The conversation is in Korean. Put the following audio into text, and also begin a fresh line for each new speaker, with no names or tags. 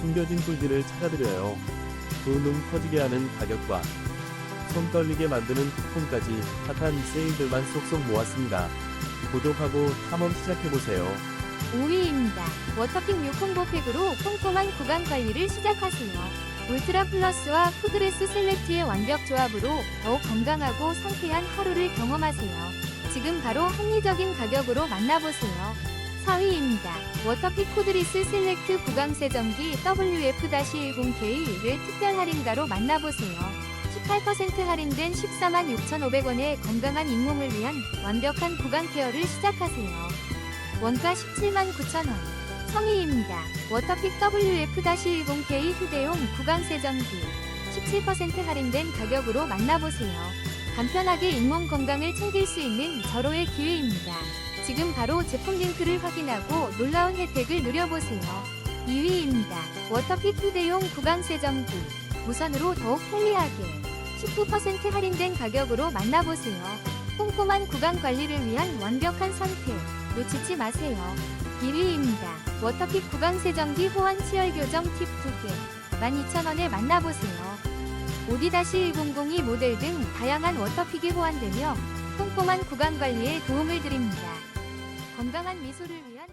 숨겨진 꿀들을 찾아드려요. 두눈 커지게 하는 가격과 손 떨리게 만드는 쿠폰까지 핫한 세일들만 쏙쏙 모았습니다. 구독하고 탐험 시작해보세요.
5위입니다. 워터픽 6콤보 팩으로 꼼꼼한 구강 관리를 시작하세요. 울트라 플러스와 푸드레스 셀렉트의 완벽 조합으로 더욱 건강하고 상쾌한 하루를 경험하세요. 지금 바로 합리적인 가격으로 만나보세요. 4위입니다. 워터픽 푸드리스 셀렉트 구강 세정기 WF-10K를 특별 할인가로 만나보세요. 18% 할인된 14만 6,500원의 건강한 잇몸을 위한 완벽한 구강 케어를 시작하세요. 원가 17만 9천원. 성의입니다. 워터픽 WF-10K 휴대용 구강 세정기. 17% 할인된 가격으로 만나보세요. 간편하게 잇몸 건강을 챙길 수 있는 절호의 기회입니다. 지금 바로 제품 링크를 확인하고 놀라운 혜택을 누려보세요. 2위입니다. 워터픽 휴대용 구강 세정기. 무선으로 더욱 편리하게 19% 할인된 가격으로 만나보세요. 꼼꼼한 구강 관리를 위한 완벽한 선택. 놓치지 마세요. 1위입니다. 워터픽 구강 세정기 호환 치열 교정 팁 2개. 12,000원에 만나보세요. 오디-100이 모델 등 다양한 워터픽이 호환되며 꼼꼼한 구강 관리에 도움을 드립니다. 건강한 미소를 위한